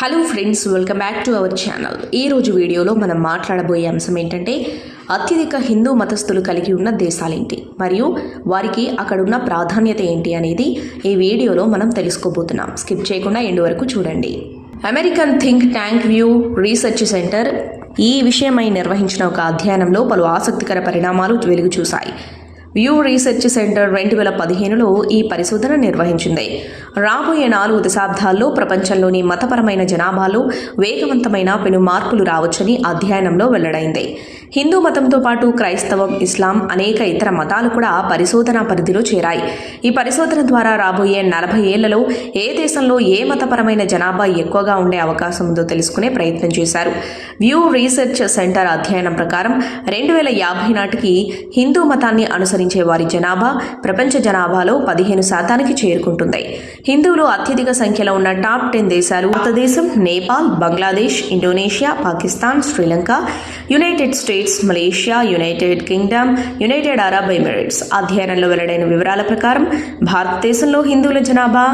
Hello friends welcome back to our channel ఈ రోజు వీడియోలో మనం మాట్లాడబోయే అంశం ఏంటంటే అత్యధిక హిందూ మతస్థులు కలిగి ఉన్న దేశాలేంటి? మరియు వారికి అక్కడున్న ప్రాధాన్యత ఏంటి అనేది ఈ వీడియోలో మనం తెలుసుకోబోతున్నాం. స్కిప్ చేయకుండా ఎండు వరకు చూడండి. American think tank Pew research Center ఈ విషయమై నిర్వహించిన ఒక అధ్యయనంలో పలు ఆసక్తికర పరిణామాలు వెలుగు చూశాయి వ్యూ రీసెర్చ్ సెంటర్ రెండు వేల పదిహేనులో ఈ పరిశోధన నిర్వహించింది. రాబోయే నాలుగు దశాబ్దాల్లో ప్రపంచంలోని మతపరమైన జనాభాలో వేగవంతమైన పెను మార్పులు రావచ్చని అధ్యయనంలో వెల్లడైంది. హిందూ మతంతో పాటు క్రైస్తవం ఇస్లాం అనేక ఇతర మతాలు కూడా పరిశోధన పరిధిలో చేరాయి. ఈ పరిశోధన ద్వారా రాబోయే నలభై ఏళ్ళలో ఏ దేశంలో ఏ మతపరమైన జనాభా ఎక్కువగా ఉండే అవకాశం ఉందో తెలుసుకునే ప్రయత్నం చేశారు. వ్యూ రీసెర్చ్ సెంటర్ అధ్యయనం ప్రకారం రెండు వేల యాభై నాటికి హిందూ మతాన్ని అనుసరించే వారి జనాభా ప్రపంచ జనాభాలో పదిహేను శాతానికి చేరుకుంటుంది. హిందువులు అత్యధిక సంఖ్యలో ఉన్న టాప్ టెన్ దేశాలు భారతదేశం Nepal Bangladesh Indonesia Pakistan Sri Lanka United States States Malaysia United Kingdom United Arab Emirates అధ్యయనంలో వెల్లడైన వివరాల ప్రకారం భారతదేశంలో హిందువుల జనాభా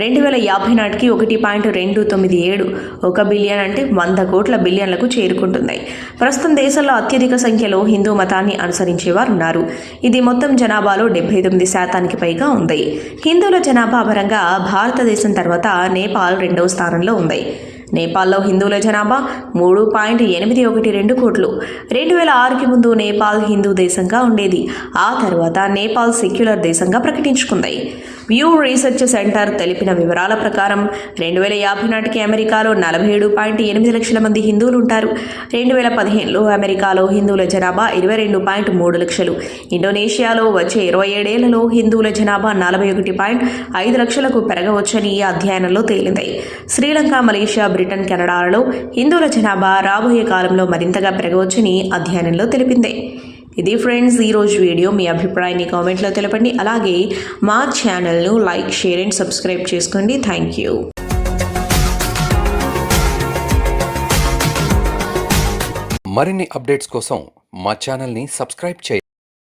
రెండు వేల యాభై నాటికి ఒకటి పాయింట్ రెండు తొమ్మిది ఏడు ఒక బిలియన్ అంటే వంద కోట్ల బిలియన్లకు చేరుకుంటుంది. ప్రస్తుతం దేశంలో అత్యధిక సంఖ్యలో హిందూ మతాన్ని అనుసరించేవారు ఉన్నారు ఇది మొత్తం జనాభాలో డెబ్బై తొమ్మిది శాతానికి పైగా ఉంది. హిందువుల జనాభా పరంగా భారతదేశం తర్వాత నేపాల్ రెండవ స్థానంలో ఉంది. నేపాల్లో హిందువుల జనాభా మూడు పాయింట్ ఎనిమిది ఒకటి రెండు కోట్లు. రెండు వేల ఆరుకి ముందు నేపాల్ హిందూ దేశంగా ఉండేది. ఆ తర్వాత నేపాల్ సెక్యులర్ దేశంగా ప్రకటించుకుంది. వ్యూ రీసెర్చ్ సెంటర్ తెలిపిన వివరాల ప్రకారం రెండు వేల యాభై నాటికి అమెరికాలో నలభై ఏడు పాయింట్ ఎనిమిది లక్షల మంది హిందువులు ఉంటారు రెండు వేల పదిహేనులో అమెరికాలో హిందువుల జనాభా ఇరవై రెండు పాయింట్ మూడు లక్షలు. ఇండోనేషియాలో వచ్చే ఇరవై ఏడేళ్ళలో హిందువుల జనాభా నలభై ఒకటి పాయింట్ ఐదు లక్షలకు పెరగవచ్చని ఈ అధ్యయనంలో తేలింది. శ్రీలంక మలేషియా బ్రిటన్ కెనడాలలో హిందువుల జనాభా రాబోయే కాలంలో మరింతగా పెరగవచ్చని అధ్యయనంలో తెలిపింది. ఇది ఫ్రెండ్స్ ఈరోజు వీడియో. మీ అభిప్రాయాన్ని కామెంట్లో తెలపండి. అలాగే మా ఛానల్ను లైక్ షేర్ అండ్ సబ్స్క్రైబ్ చేసుకోండి. Thank you. మరిన్ని అప్డేట్స్ కోసం మా ఛానల్ని సబ్స్క్రైబ్ చేయండి.